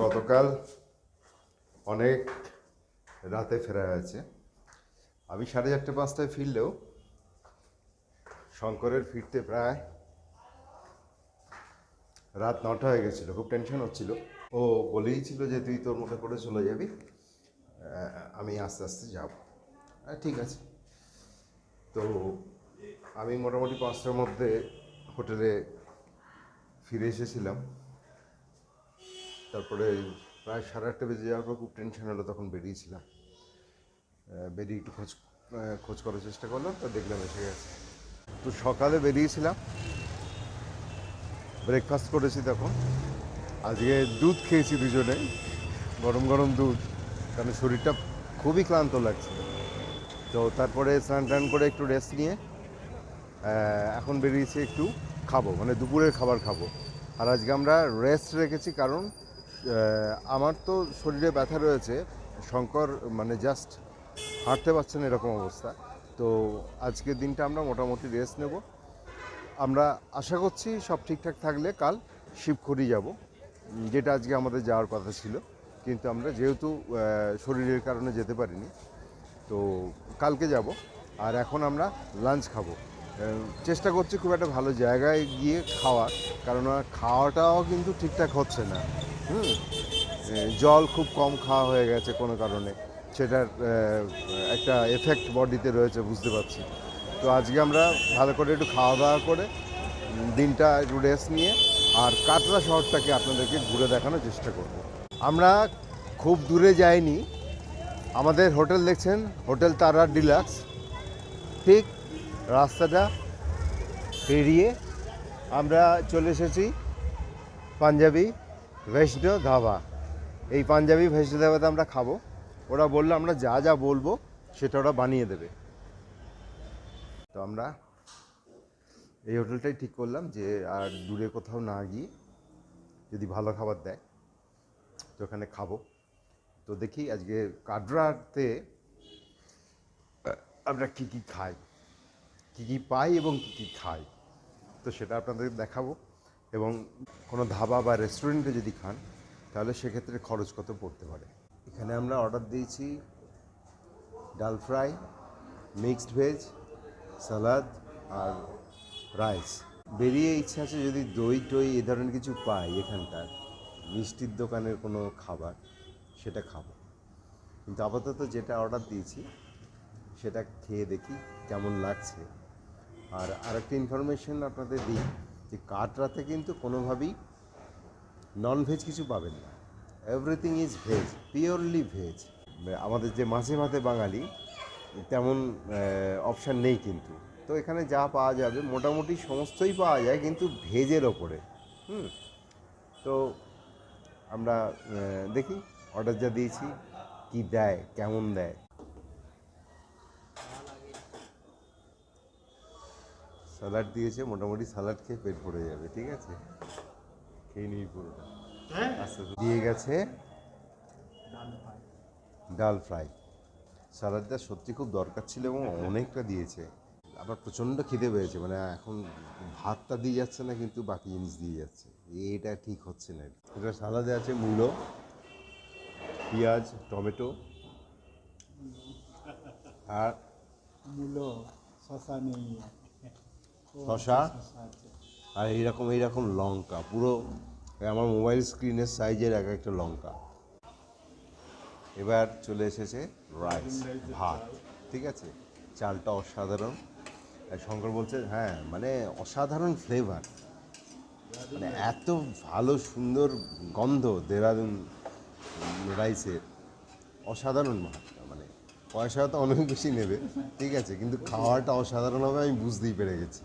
গতকাল অনেক রাতে ফেরা হয়েছে। আমি সাড়ে চারটে, পাঁচটায় ফিরলেও শঙ্করের ফিরতে প্রায় রাত নটা হয়ে গেছিল, খুব টেনশন হচ্ছিল। ও বলেই ছিল যে তুই তোর মতো করে চলে যাবি আমি আস্তে আস্তে যাব। ঠিক আছে। তো আমি মোটামুটি পাঁচটার মধ্যে হোটেলে ফিরে এসেছিলাম। তারপরে প্রায় সাড়ে আটটা বেজে যাওয়ার পর খুব টেনশন হলো, তখন বেরিয়েছিলাম। বেরিয়ে একটু খোঁজ খোঁজ করার চেষ্টা করলাম, তো দেখলাম এসে গেছে। তো সকালে বেরিয়েছিলাম ব্রেকফাস্ট করেছি তখন। আজকে দুধ খেয়েছি দুজনে, গরম গরম দুধ, কারণ শরীরটা খুবই ক্লান্ত লাগছিল। তো তারপরে স্নান টান করে একটু রেস্ট নিয়ে এখন বেরিয়েছি একটু খাব মানে দুপুরের খাবার খাব। আর আজকে আমরা রেস্ট রেখেছি কারণ আমার তো শরীরে ব্যথা রয়েছে, শঙ্কর মানে জাস্ট হাঁটতে পারছে না এরকম অবস্থা। তো আজকের দিনটা আমরা মোটামুটি রেস্ট নেব। আমরা আশা করছি সব ঠিকঠাক থাকলে কাল শিবখড়ি যাব, যেটা আজকে আমাদের যাওয়ার কথা ছিল। কিন্তু আমরা যেহেতু শরীরের কারণে যেতে পারিনি, তো কালকে যাব। আর এখন আমরা লাঞ্চ খাব। চেষ্টা করছি খুব একটা ভালো জায়গায় গিয়ে খাওয়ার কারণ খাওয়াটাও কিন্তু ঠিকঠাক হচ্ছে না। হুম। জল খুব কম খাওয়া হয়ে গেছে কোনো কারণে। সেটার একটা এফেক্ট বডিতে রয়েছে, বুঝতে পারছি। তো আজকে আমরা ভালো করে একটু খাওয়া দাওয়া করে দিনটা একটু রেস্ট নিয়ে, আর কাটরা শহরটাকে আপনাদেরকে ঘুরে দেখানোর চেষ্টা করব। আমরা খুব দূরে যাইনি। আমাদের হোটেল দেখছেন? হোটেল তারা ডিলাক্স ঠিক রাস্তাটা পেরিয়ে আমরা চলে এসেছি পাঞ্জাবি। বৈষ্ণব ধাবা। এই পাঞ্জাবি বৈষ্ণব ধাবাতে আমরা খাব। ওরা বলল, আমরা যা যা বলব, সেটা ওরা বানিয়ে দেবে। তো আমরা এই হোটেলটাই ঠিক করলাম যে, আর দূরে কোথাও না গিয়ে যদি ভালো খাবার দেয়, তো ওখানে খাব। তো দেখি আজকে কাটরাতে আমরা কী কী খাই? কী কী পাই এবং কী কী খাই? তো সেটা আপনাদের দেখাবো। এবং কোনো ধাবা বা রেস্টুরেন্টে যদি খান, তাহলে সেক্ষেত্রে খরচ কত পড়তে পারে? এখানে আমরা অর্ডার দিয়েছি dal fry mixed veg salad আর রাইস বেরিয়ে ইচ্ছা আছে যদি দই টই এ ধরনের কিছু পাই এখানকার, মিষ্টির দোকানের কোনো খাবার, সেটা খাব। কিন্তু আপাতত যেটা অর্ডার দিয়েছি, সেটা খেয়ে দেখি কেমন লাগছে। আর আরেকটা ইনফরমেশন আপনাদের দিই যে কাটরাতে কিন্তু কোনোভাবেই নন ভেজ কিছু পাবেন না। Everything is veg purely veg আমাদের যে মাঝে মাঝে বাঙালি, তেমন অপশান নেই কিন্তু। তো এখানে যা পাওয়া যাবে, মোটামুটি সমস্তই পাওয়া যায়, কিন্তু ভেজের ওপরে। হুম। তো আমরা দেখি অর্ডার যা দিয়েছি, কি দেয়, কেমন দেয়। স্যালাড দিয়েছে মোটামুটি স্যালাড খেয়ে পেট ভরে যাবে ঠিক আছে? খেয়ে নিই পুরোটা। আস্তে আস্তে দিয়ে গেছে ডাল ফ্রাই। স্যালাডটা সত্যি খুব দরকার ছিল এবং অনেকটা দিয়েছে। আবার প্রচণ্ড খিদে পেয়েছে মানে এখন ভাতটা দিয়ে যাচ্ছে না কিন্তু বাকি জিনিস দিয়ে যাচ্ছে। এটা ঠিক হচ্ছে না। এটা সালাদে আছে মূলো পেঁয়াজ টমেটো আর মূলো শশা নেই শশা? আর এইরকম এইরকম লঙ্কা, পুরো আমার মোবাইল স্ক্রিনের সাইজের এক একটা লঙ্কা। এবার চলে এসেছে রাইস ভাত, ঠিক আছে? চালটা অসাধারণ। শঙ্কর বলছে হ্যাঁ মানে অসাধারণ ফ্লেভার মানে এত ভালো, সুন্দর গন্ধ দেরাদুন রাইসের। অসাধারণ ভাতটা মানে পয়সা তো অনেক বেশি নেবে, ঠিক আছে? কিন্তু খাওয়াটা অসাধারণ হবে আমি বুঝতেই পেরে গেছি।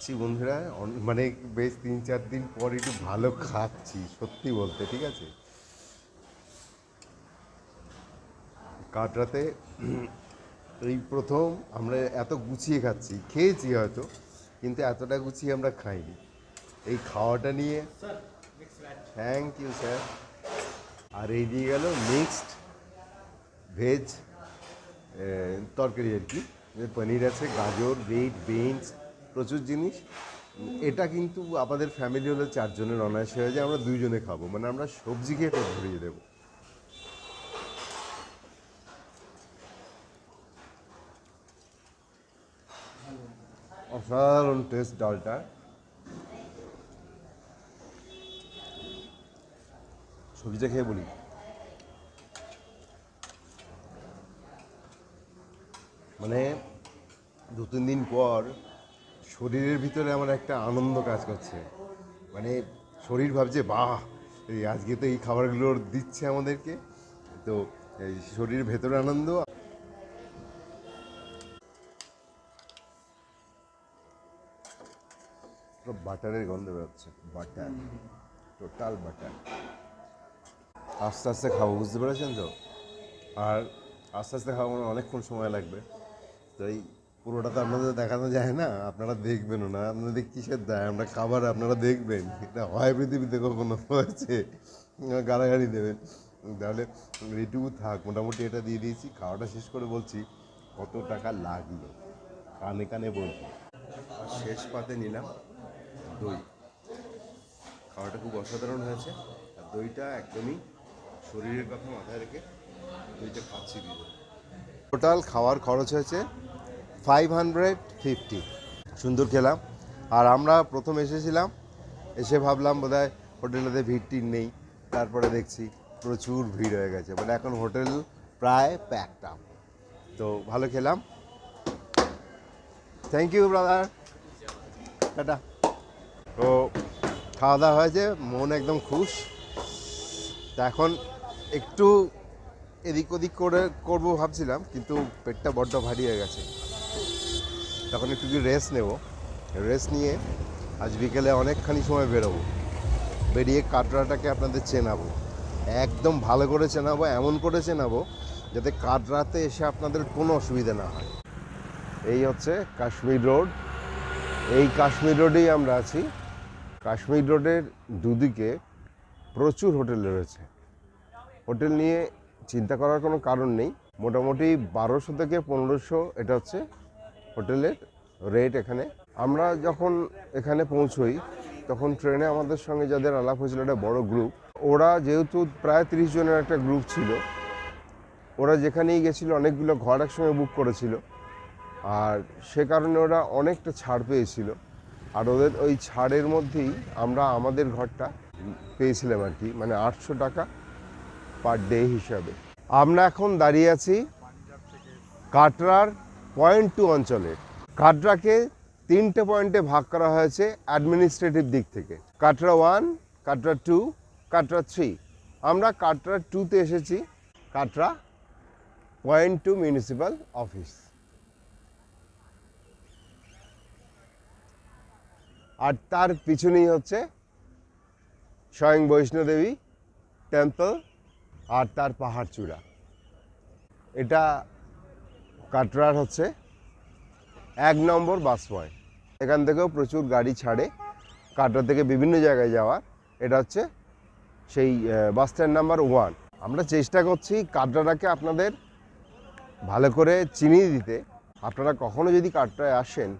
খাচ্ছি বন্ধুরা। মানে বেশ তিন চার দিন পর একটু ভালো খাচ্ছি সত্যি বলতে ঠিক আছে? কাটরাতে এই প্রথম আমরা এত গুছিয়ে খাচ্ছি খেয়েছি হয়তো কিন্তু এতটা গুছিয়ে আমরা খাইনি। এই খাওয়াটা নিয়ে থ্যাংক ইউ স্যার আর এই দিয়ে গেল মিক্সড ভেজ তরকারি আর কি। পনির আছে গাজর বিট বিনস প্রচুর জিনিস। এটা কিন্তু আমাদের ফ্যামিলি হলে চারজনের অনায়াসে হয়ে যায়, আমরা দুইজনে খাব। মানে আমরা সবজি খেয়ে পেট ভরিয়ে দেবো। অসাধারণ টেস্ট ডালটা। সবজিটা খেয়ে বলি। মানে দু তিন দিন পর শরীরের ভিতরে আমার একটা আনন্দ কাজ করছে। মানে শরীর ভাবছে, বাহ, এই আজকে তো এই খাবারগুলো দিচ্ছে আমাদেরকে। তো এই শরীরের ভেতরে আনন্দ। বাটারের গন্ধ বেরোচ্ছে, বাটার টোটাল বাটার। আস্তে আস্তে খাব, বুঝতে পেরেছেন তো? আর আস্তে আস্তে খাব মানে অনেকক্ষণ সময় লাগবে। তো এই পুরোটা তো আপনাদের দেখানো যায় না, আপনারা দেখবেনও না। আপনাদের কিসের দেয়? আমরা খাবার আপনারা দেখবেন। এটা হয় পৃথিবীতে কখনো হয়েছে। গালাগালি দেবেন। তাহলে এইটুকু থাক, মোটামুটি এটা দিয়ে দিয়েছি। খাওয়াটা শেষ করে বলছি, কত টাকা লাগল? কানে কানে আর শেষ পাতে নিলাম দই। খাওয়াটা খুব অসাধারণ হয়েছে। আর দইটা একদমই শরীরের কথা মাথায় রেখে দইটা খাচ্ছি। টোটাল খাওয়ার খরচ হয়েছে ফাইভ হান্ড্রেড ফিফটি সুন্দর খেলাম। আর আমরা প্রথম এসেছিলাম, এসে ভাবলাম বোধহয় হোটেলেতে ভিড় টির নেই, তারপরে দেখছি প্রচুর ভিড় হয়ে গেছে মানে এখন হোটেল প্রায় প্যাকড আপ তো ভালো খেলাম। Thank you brother tata. তো খাওয়া দাওয়া হয়েছে, মন একদম খুশ। তা এখন একটু এদিক ওদিক করে করব ভাবছিলাম, কিন্তু পেটটা বড্ড ভারী হয়ে গেছে। তখন একটু রেস্ট নেব। রেস্ট নিয়ে আজ বিকেলে অনেকখানি সময় বেরোবো। বেরিয়ে কাটরাটাকে আপনাদের চেনাবো। একদম ভালো করে চেনাবো, এমন করে চেনাবো, যাতে কাটরাতে এসে আপনাদের কোনো অসুবিধা না হয়। এই হচ্ছে কাশ্মীর রোড। এই কাশ্মীর রোডেই আমরা আছি। কাশ্মীর রোডের দুদিকে প্রচুর হোটেল রয়েছে। হোটেল নিয়ে চিন্তা করার কোনো কারণ নেই। মোটামুটি বারোশো থেকে পনেরোশো, এটা হচ্ছে হোটেলের রেট এখানে। আমরা যখন এখানে পৌঁছই, তখন ট্রেনে আমাদের সঙ্গে যাদের আলাপ হয়েছিল একটা বড় গ্রুপ ওরা যেহেতু প্রায় তিরিশ জনের একটা গ্রুপ ছিল, ওরা যেখানেই গেছিল অনেকগুলো ঘর একসঙ্গে বুক করেছিল, আর সে কারণে ওরা অনেকটা ছাড় পেয়েছিল। আর ওদের ওই ছাড়ের মধ্যেই আমরা আমাদের ঘরটা পেয়েছিলাম আর কি মানে আটশো টাকা পার ডে হিসাবে। আমরা এখন দাঁড়িয়ে আছি কাটরার পয়েন্ট টু অঞ্চলে। কাটরাকে তিনটে পয়েন্টে ভাগ করা হয়েছে অ্যাডমিনিস্ট্রেটিভ দিক থেকে। Katra one, Katra two, Katra three. আমরা কাটরা টুতে এসেছি, Katra point two municipal office. আর তার পিছনেই হচ্ছে স্বয়ং বৈষ্ণোদেবী টেম্পল আর তার পাহাড় চূড়া এটা কাটরার হচ্ছে এক নম্বর বাস পয়েন্ট এখান থেকেও প্রচুর গাড়ি ছাড়ে। কাটরা থেকে বিভিন্ন জায়গায় যাওয়ার এটা হচ্ছে সেই বাস স্ট্যান্ড নাম্বার ওয়ান। আমরা চেষ্টা করছি কাটরাটাকে আপনাদের ভালো করে চিনিয়ে দিতে। আপনারা কখনো যদি কাটরায় আসেন,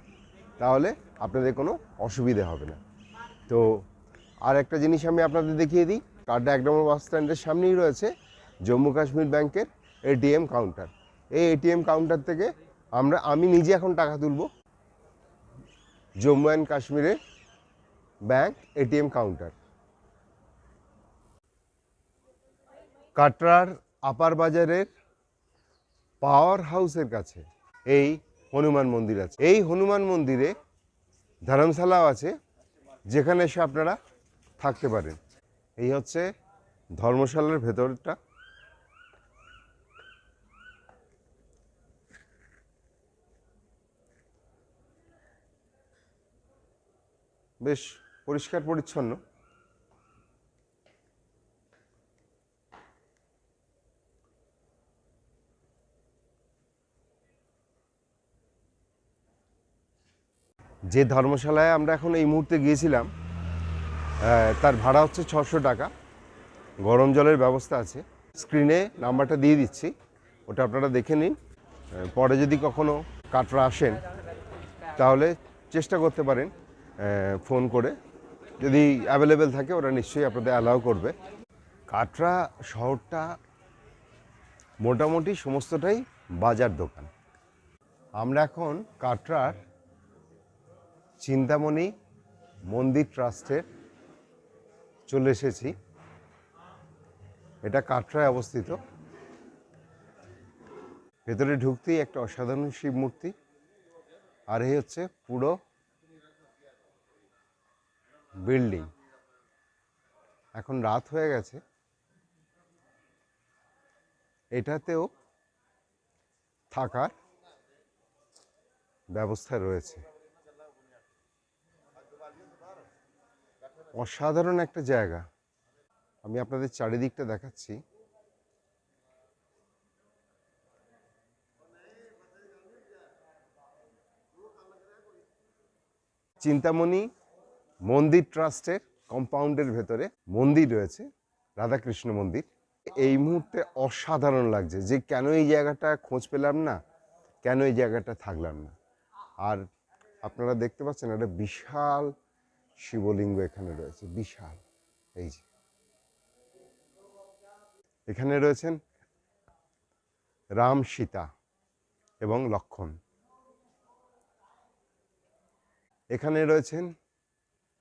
তাহলে আপনাদের কোনো অসুবিধে হবে না। তো আর একটা জিনিস আমি আপনাদের দেখিয়ে দিই। কার্ডটা এক নম্বর বাস স্ট্যান্ডের সামনেই রয়েছে জম্মু কাশ্মীর ব্যাংকের এটিএম কাউন্টার। এই এটিএম কাউন্টার থেকে আমরা, আমি নিজে এখন টাকা তুলব। জম্মু অ্যান্ড কাশ্মীরের ব্যাংক এটিএম কাউন্টার কাটরার আপার বাজারের পাওয়ার হাউসের কাছে এই হনুমান মন্দির আছে। এই হনুমান মন্দিরে ধর্মশালাও আছে, যেখানে এসে আপনারা থাকতে পারেন। এই হচ্ছে ধর্মশালার ভেতরটা। বেশ পরিষ্কার পরিচ্ছন্ন। যে ধর্মশালায় আমরা এখন এই মুহূর্তে গিয়েছিলাম তার ভাড়া হচ্ছে ছশো টাকা। গরম জলের ব্যবস্থা আছে। স্ক্রিনে নাম্বারটা দিয়ে দিচ্ছি। ওটা আপনারা দেখে নিন। পরে যদি কখনো কাটরা আসেন, তাহলে চেষ্টা করতে পারেন। ফোন করে। যদি অ্যাভেলেবেল থাকে, ওরা নিশ্চয়ই আপনাদের অ্যালাউ করবে। কাটরা শহরটা মোটামুটি সমস্তটাই বাজার দোকান। আমরা এখন কাটরার চিন্তামণি মন্দির ট্রাস্টের চলে এসেছি। এটা কাটরায় অবস্থিত। ভেতরে ঢুকতেই একটা অসাধারণ শিব মূর্তি। আর এই হচ্ছে পুরো বিল্ডিং। এখন রাত হয়ে গেছে। এটাতেও থাকার ব্যবস্থা রয়েছে। অসাধারণ একটা জায়গা। আমি আপনাদের চারিদিকটা দেখাচ্ছি। চিন্তামণি মন্দির ট্রাস্টের কম্পাউন্ডের ভেতরে মন্দির রয়েছে, রাধাকৃষ্ণ মন্দির। এই মুহূর্তে অসাধারণ লাগছে যে কেন এই জায়গাটা খোঁজ পেলাম না, কেন এই জায়গাটা থাকলাম না। আর আপনারা দেখতে পাচ্ছেন একটা বিশাল শিবলিঙ্গ এখানে রয়েছে, বিশাল। এই যে। এখানে রয়েছেন রাম সীতা এবং লক্ষণ। এখানে রয়েছেন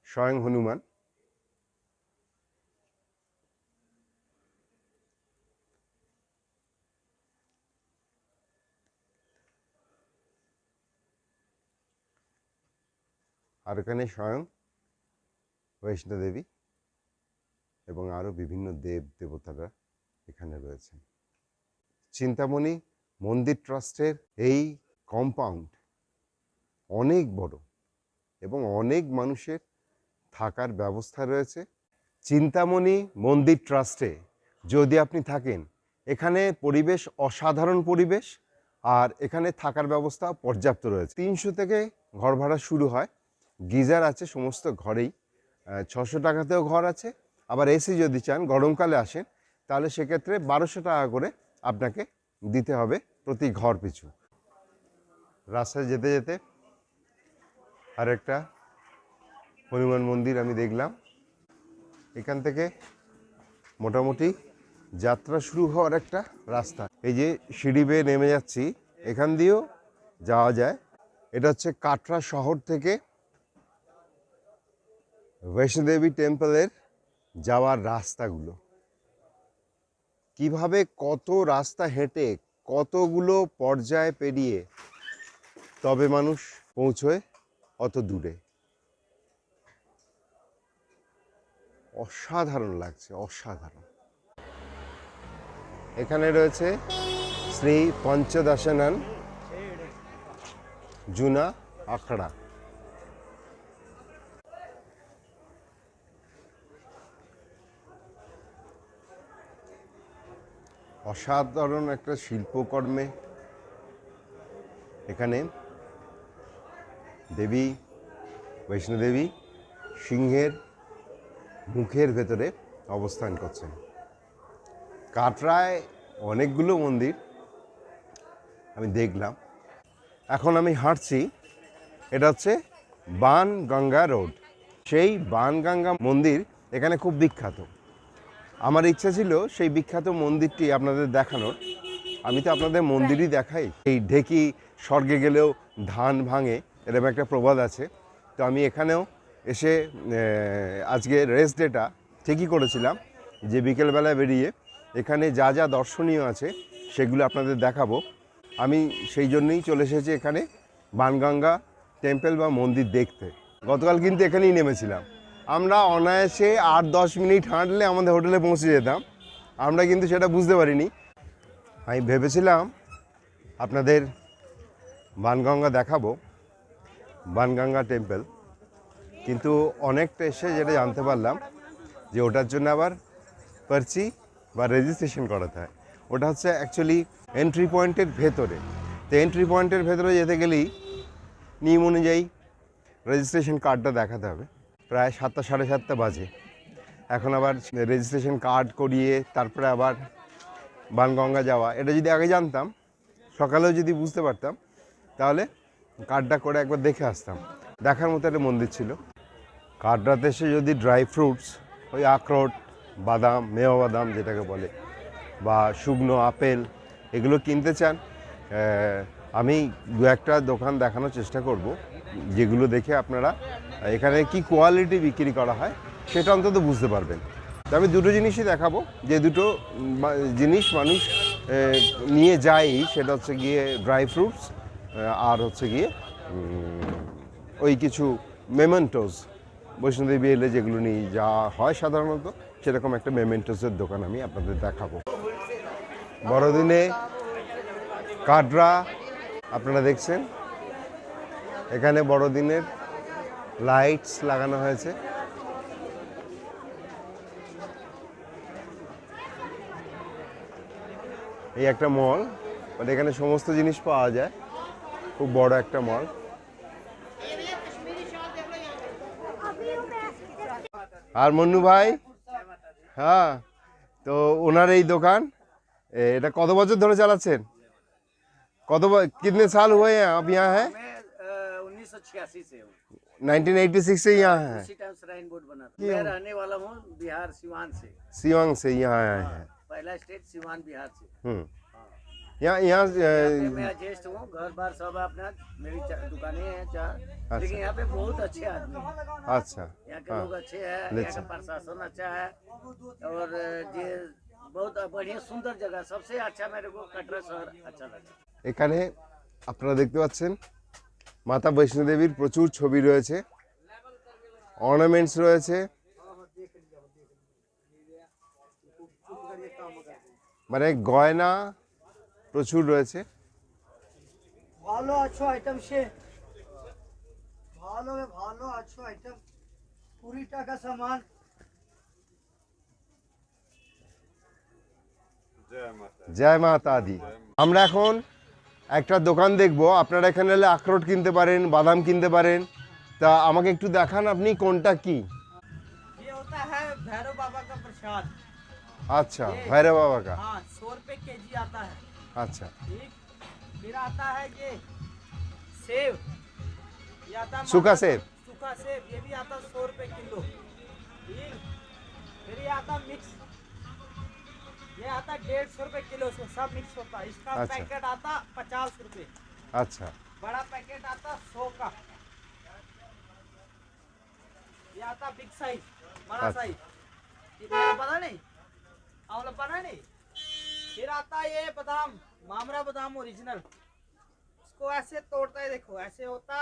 স্বয়ং হনুমান। আর এখানে স্বয়ং বৈষ্ণোদেবী এবং আরও বিভিন্ন দেব দেবতারা এখানে রয়েছেন। চিন্তামণি মন্দির ট্রাস্টের এই কম্পাউন্ড অনেক বড় এবং অনেক মানুষের থাকার ব্যবস্থা রয়েছে। চিন্তামণি মন্দির ট্রাস্টে যদি আপনি থাকেন, এখানে পরিবেশ অসাধারণ পরিবেশ আর এখানে থাকার ব্যবস্থা পর্যাপ্ত রয়েছে। তিনশো থেকে ঘর ভাড়া শুরু হয়। গিজার আছে সমস্ত ঘরেই। ছশো টাকাতেও ঘর আছে। আবার এসি যদি চান, গরমকালে আসেন, তাহলে সেক্ষেত্রে বারোশো টাকা করে আপনাকে দিতে হবে প্রতি ঘর পিছু। রাস্তায় যেতে যেতে আরেকটা হনুমান মন্দির আমি দেখলাম। এখান থেকে মোটামুটি যাত্রা শুরু হওয়ার একটা রাস্তা। এই যে সিঁড়ি বেয়ে নেমে যাচ্ছি, এখান দিয়েও যাওয়া যায়। এটা হচ্ছে কাটরা শহর থেকে বৈষ্ণোদেবী টেম্পলের যাওয়ার রাস্তাগুলো। কীভাবে কত রাস্তা হেঁটে কতগুলো পর্যায় পেরিয়ে তবে মানুষ পৌঁছয় অত দূরে। অসাধারণ লাগছে, অসাধারণ। এখানে রয়েছে শ্রী পঞ্চদশানন, জুনা, আখড়া। অসাধারণ একটা শিল্পকর্মে এখানে দেবী, বৈষ্ণোদেবী, সিংহের মুখের ভেতরে অবস্থান করছেন কাটরায় অনেকগুলো মন্দির আমি দেখলাম। এখন আমি হাঁটছি এটা হচ্ছে বান গঙ্গা রোড। সেই বান গঙ্গা মন্দির এখানে খুব বিখ্যাত। আমার ইচ্ছা ছিল সেই বিখ্যাত মন্দিরটি আপনাদের দেখানোর। আমি তো আপনাদের মন্দিরই দেখাই। এই ঢেকি স্বর্গে গেলেও ধান ভাঙে এরকম একটা প্রবাদ আছে। তো আমি এখানেও এসে আজকে রেস্ট ডেটা ঠিকই করেছিলাম, যে বিকেলবেলায় বেরিয়ে এখানে যা যা দর্শনীয় আছে সেগুলো আপনাদের দেখাবো। আমি সেই জন্যই চলে এসেছি এখানে বানগঙ্গা টেম্পল বা মন্দির দেখতে। গতকাল কিন্তু এখানেই নেমেছিলাম। আমরা অনায়াসে আট দশ মিনিট হাঁটলে আমাদের হোটেলে পৌঁছে যেতাম। আমরা কিন্তু সেটা বুঝতে পারিনি। আমি ভেবেছিলাম আপনাদের বানগঙ্গা দেখাবো বানগঙ্গা টেম্পল কিন্তু অনেকটা এসে যেটা জানতে পারলাম যে ওটার জন্য আবার পার্চি বা রেজিস্ট্রেশন করাতে হয়। ওটা হচ্ছে অ্যাকচুয়ালি এন্ট্রি পয়েন্টের ভেতরে। তো এন্ট্রি পয়েন্টের ভেতরে যেতে গেলেই নিয়ম অনুযায়ী রেজিস্ট্রেশন কার্ডটা দেখাতে হবে। প্রায় সাতটা, সাড়ে সাতটা বাজে। এখন আবার রেজিস্ট্রেশন কার্ড করিয়ে তারপরে আবার বানগঙ্গা যাওয়া। এটা যদি আগে জানতাম, সকালেও যদি বুঝতে পারতাম, তাহলে কার্ডটা করে একবার দেখে আসতাম। দেখার মতো একটা মন্দির ছিল। কার্ডাতে এসে যদি ড্রাই ফ্রুটস ওই আখরোট, বাদাম মেওয়া বাদাম যেটাকে বলে, বা শুকনো আপেল, এগুলো কিনতে চান আমি দু একটা দোকান দেখানোর চেষ্টা করব, যেগুলো দেখে আপনারা এখানে কি কোয়ালিটি বিক্রি করা হয়, সেটা অন্তত বুঝতে পারবেন। তো আমি দুটো জিনিসই দেখাবো, যে দুটো জিনিস মানুষ নিয়ে যায়, সেটা হচ্ছে গিয়ে ড্রাই ফ্রুটস আর হচ্ছে গিয়ে ওই কিছু মেমেন্টোস বৈষ্ণোদেবী এলে যেগুলো নিয়ে যাওয়া হয় সাধারণত, সেরকম একটা মেমেন্টোসের দোকান আমি আপনাদের দেখাবো। বড়দিনে কাটরা, আপনারা দেখছেন? এখানে বড়দিনের লাইটস লাগানো হয়েছে। এই একটা মল মানে এখানে সমস্ত জিনিস পাওয়া যায়। খুব বড় একটা মল। আর মন্নু ভাই হ্যাঁ তো ওনার এই দোকান এ, এটা কত বছর ধরে চালাচ্ছেন কত ব- कितने साल हुए हैं आप यहाँ हैं मैं उन्नीस सौ छियासी से हूँ 1986 से यहाँ हैं उसी टाइम श्राइन बोर्ड बना था ये मैं हूँ। रहने वाला हूँ बिहार सिवान से सिवांग से यहाँ आए हैं पहला स्टेट सिवान बिहार से हम्म यहाँ यहाँ मैं- मैं अ, एडजस्ट हूँ घर बार सब अपना मेरी चा- दुकानें हैं चार अच्छा। लेकिन यहाँ पे बहुत अच्छे आदमी हैं अच्छा यहाँ के हाँ लोग अच्छे हैं ले यहाँ का अच्छा। प्रशासन अच्छा है और ये बहुत बढ़िया सुंदर जगह सबसे अच्छा मेरे को कटरा शहर अच्छा लगा এখানে আপনারা দেখতে পাচ্ছেন মাতা বৈষ্ণোদেবীর প্রচুর ছবি রয়েছে অর্নামেন্টস রয়েছে মানে গয়না প্রচুর রয়েছে ভালো আছো আইটেম সে ভালো ভালো আছো আইটেম কুড়ি টাকা সামান জয় মাতা দি আমরা এখন একটা দোকান দেখব আপনারা এখানে এলে আখরোট কিনতে পারেন বাদাম কিনতে পারেন তা আমাকে একটু দেখান আপনি কোনটা কি ये होता है भैरव बाबा का प्रसाद আচ্ছা ভৈরব বাবা কা हाँ सौ रुपए के जी आता है अच्छा। फिर आता है ये सेव आता सूखा सेव सूखा सेव ये भी आता सौ रुपए किलो। फिर ये आता मिक्स। ये आता डेढ़ सौ रुपए किलो से सब मिक्स होता है। इसका अच्छा। पैकेट आता पचास रुपए। अच्छा। बड़ा पैकेट आता सौ का। ये आता बिग साइज़ बड़ा अच्छा। साइज़। पता नहीं आवला पता नहीं। फिर आता ये बादाम मामरा बादाम ओरिजिनल इसको ऐसे तोड़ता है देखो ऐसे होता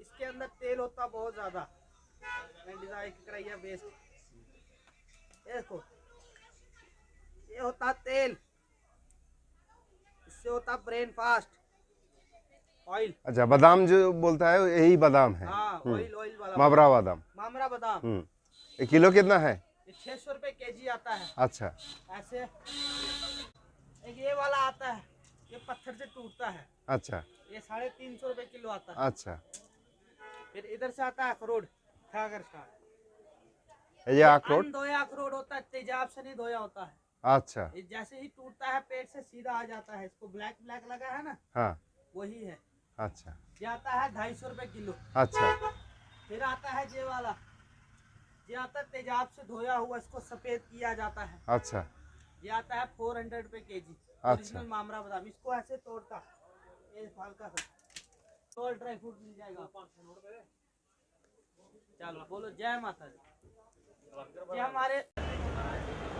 इसके अंदर तेल होता बहुत ज़्यादा। कराइया बेस्ट ये देखो ये होता तेल। इससे होता ब्रेन फास्ट ऑयल अच्छा बादाम जो बोलता है यही बादाम है। हाँ हम्म, ऑयल ऑयल वाला मावरा बादाम। मामरा बादाम। हम्म। किलो कितना है? छह सौ रुपए के जी आता है। अच्छा। ऐसे। एक ये वाला आता है ये पत्थर से टूटता है। अच्छा। ये साढ़े तीन सौ रुपए किलो आता है। अच्छा। फिर इधर से आता है अखरोट खाकर का। ये अखरोट? धोया अखरोट होता है तेजाब से नहीं धोया होता है। अच्छा। ये जैसे ही टूटता है पेट से सीधा आ जाता है इसको ब्लैक ब्लैक लगा है ना हाँ। वही है। अच्छा। ये आता है ढाई सौ रुपए किलो। अच्छा। फिर आता है जे वाला। ये आता है तेजाब से धोया हुआ इसको सफ़ेद किया जाता है। अच्छा। ये आता है फोर हंड्रेड रुपए के जी अच्छा। ओरिजिनल मामरा बादाम इसको ऐसे तोड़ता ये हल्का सा तो ड्राई फ्रूट मिल जाएगा चलो बोलो जय माता दी ये हमारे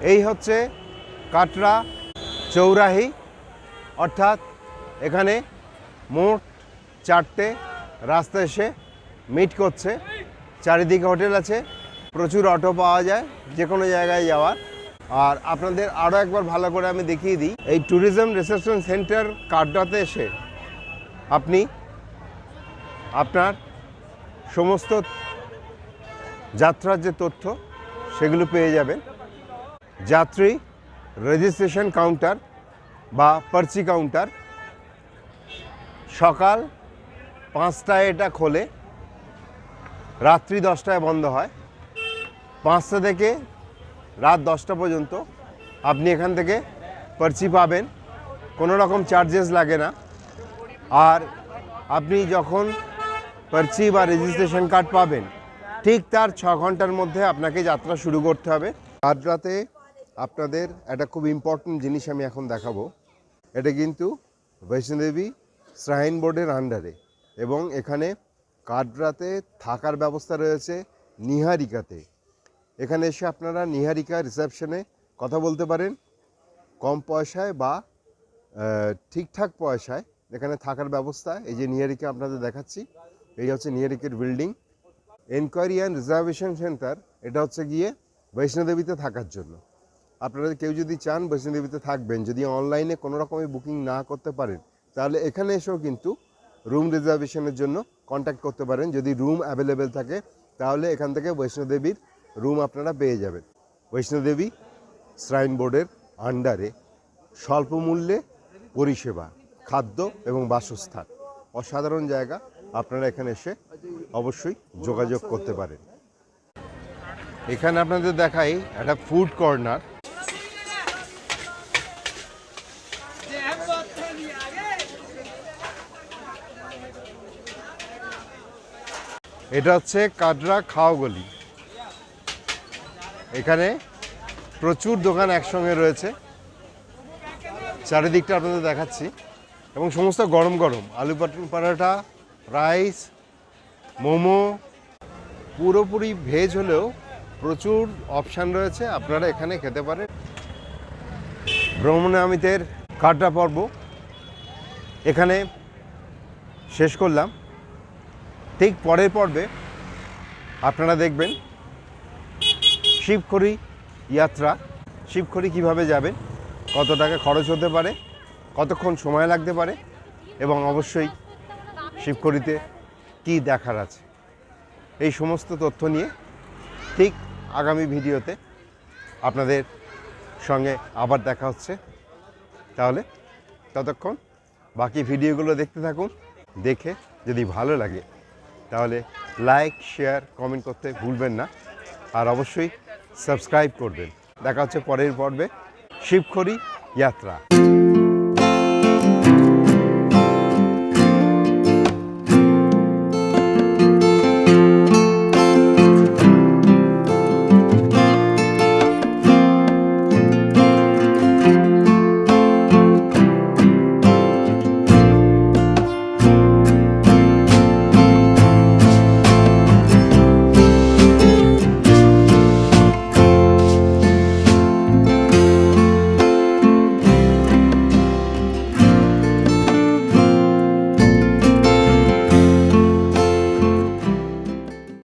এই হচ্ছে কাটরা চৌরাহি অর্থাৎ এখানে মোট চারটে রাস্তা এসে মিট করছে চারিদিকে হোটেল আছে প্রচুর অটো পাওয়া যায় যে কোনো জায়গায় যাওয়ার আর আপনাদের আরও একবার ভালো করে আমি দেখিয়ে দিই। এই ট্যুরিজম রিসেপশন সেন্টার কাটরাতে এসে আপনি আপনার সমস্ত যাত্রার যে তথ্য সেগুলো পেয়ে যাবেন। যাত্রী রেজিস্ট্রেশন কাউন্টার বা পার্চি কাউন্টার সকাল পাঁচটায় এটা খোলে, রাত্রি দশটায় বন্ধ হয়। পাঁচটা থেকে রাত দশটা পর্যন্ত আপনি এখান থেকে পার্চি পাবেন। কোনো রকম চার্জেস লাগে না। আর আপনি যখন পার্চি বা রেজিস্ট্রেশন কার্ড পাবেন, ঠিক তার ছ ঘণ্টার মধ্যে আপনাকে যাত্রা শুরু করতে হবে। কাটরাতে আপনাদের একটা খুব ইম্পর্টেন্ট জিনিস আমি এখন দেখাবো। এটা কিন্তু বৈষ্ণোদেবী শ্রাইন বোর্ডের আন্ডারে এবং এখানে কাটরাতে থাকার ব্যবস্থা রয়েছে নিহারিকাতে। এখানে এসে আপনারা নিহারিকা রিসেপশনে কথা বলতে পারেন। কম পয়সায় বা ঠিকঠাক পয়সায় এখানে থাকার ব্যবস্থা। এই যে নিহারিকা আপনাদের দেখাচ্ছি, এই হচ্ছে নিহারিকের building. Enquiry and reservation centre এটা হচ্ছে গিয়ে বৈষ্ণোদেবীতে থাকার জন্য। আপনারা কেউ যদি চান বৈষ্ণোদেবীতে থাকবেন, যদি অনলাইনে কোনো রকমের বুকিং না করতে পারেন, তাহলে এখানে এসেও কিন্তু রুম রিজার্ভেশনের জন্য কন্ট্যাক্ট করতে পারেন। যদি রুম অ্যাভেলেবেল থাকে, তাহলে এখান থেকে বৈষ্ণোদেবীর রুম আপনারা পেয়ে যাবেন। বৈষ্ণোদেবী শ্রাইন বোর্ডের আন্ডারে স্বল্প মূল্যে পরিষেবা, খাদ্য এবং বাসস্থান। অসাধারণ জায়গা, আপনারা এখানে এসে অবশ্যই যোগাযোগ করতে পারেন। এখানে আপনাদের দেখাই একটা ফুড কর্নার। এটা হচ্ছে কাটরা খাও গলি এখানে প্রচুর দোকান একসঙ্গে রয়েছে। চারিদিকটা আপনাদের দেখাচ্ছি। এবং সমস্ত গরম গরম, আলু পরাঠা রাইস, মোমো, পুরোপুরি ভেজ হলেও প্রচুর অপশান রয়েছে। আপনারা এখানে খেতে পারেন। ভ্রমণে আমিতের কাটরা পর্ব এখানে শেষ করলাম। ঠিক পরের পর্বে আপনারা দেখবেন শিবখড়ি যাত্রা। শিবখড়ি কীভাবে যাবেন? কত টাকা খরচ হতে পারে? কতক্ষণ সময় লাগতে পারে? এবং অবশ্যই শিবখড়িতে কী দেখার আছে? এই সমস্ত তথ্য নিয়ে ঠিক আগামী ভিডিওতে আপনাদের সঙ্গে আবার দেখা হচ্ছে। তাহলে ততক্ষণ বাকি ভিডিওগুলো দেখতে থাকুন, দেখে যদি ভালো লাগে, তাহলে লাইক, শেয়ার, কমেন্ট করতে ভুলবেন না। আর অবশ্যই সাবস্ক্রাইব করবেন। দেখা হচ্ছে পরের পর্বে। শিবখড়ি যাত্রা।